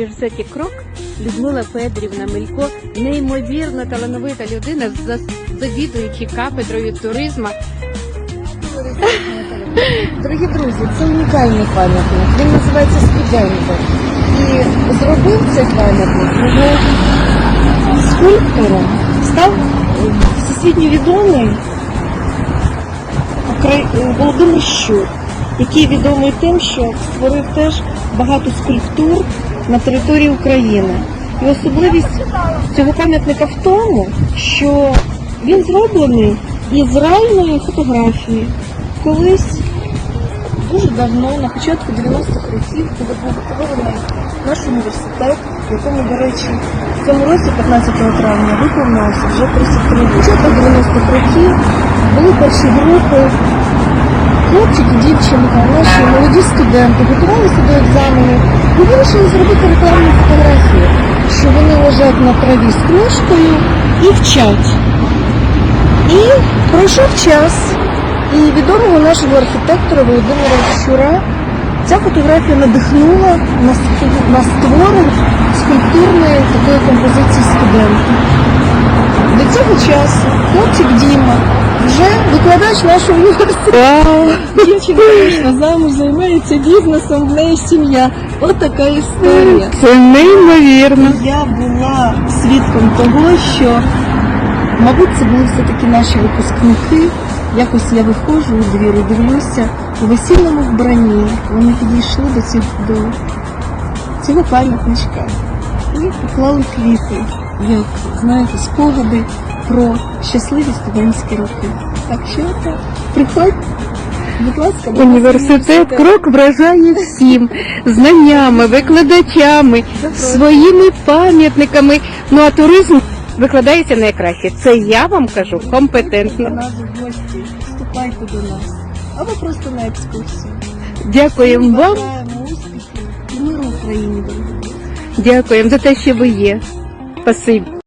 університеті Крок Людмила Федорівна Мелько, неймовірно талановита людина, завідуючи кафедрою туризму. Дорогі друзі, це унікальний пам'ятник. Він називається студентом. І зробив цей пам'ятник його скульптором став всесвітньо відомий Володимир Щур, який відомий тим, що створив теж багато скульптур на території України. І особливість цього пам'ятника в тому, що він зроблений із реальної фотографії. Колись дуже давно, на початку 90-х років, коли був створений наш університет, в якому, до речі, в цьому році, 15 травня, виповнилося вже 33. Початку 90-х років були перші групи, хлопчики, дівчинка, наші молоді студенти готувалися до екзаменів і вирішили зробити рекламну фотографію, що вони лежать на траві з книжкою і вчать. І пройшов час, і відомого нашого архітектора Володимира Щура ця фотографія надихнула на, створення скульптурної такої композиції студентів. До цього часу хлопчик Діма вже викладач нашого університету. Дівчинка вийшла замуж, займається бізнесом, в неї сім'я. От така історія. Це неймовірно. Я була свідком того, що, мабуть, це були все-таки наші випускники. Якось я виходжу у двір і дивлюся у весільному вбранні. Вони підійшли до цього, до цього пам'ятничка і поклали квіти, як, знаєте, спогади про щасливі студентські роки. Так що так, приходь, будь ласка, Університет Крок вражає всім знаннями, викладачами, своїми пам'ятниками. Ну а туризм викладається найкраще. Це я вам кажу компетентно. нас в гості, вступайте до нас. Або просто на екскурсію. Дякуємо вам, успіхів і миру Україні, дякуємо за те, що ви є. Спасибі.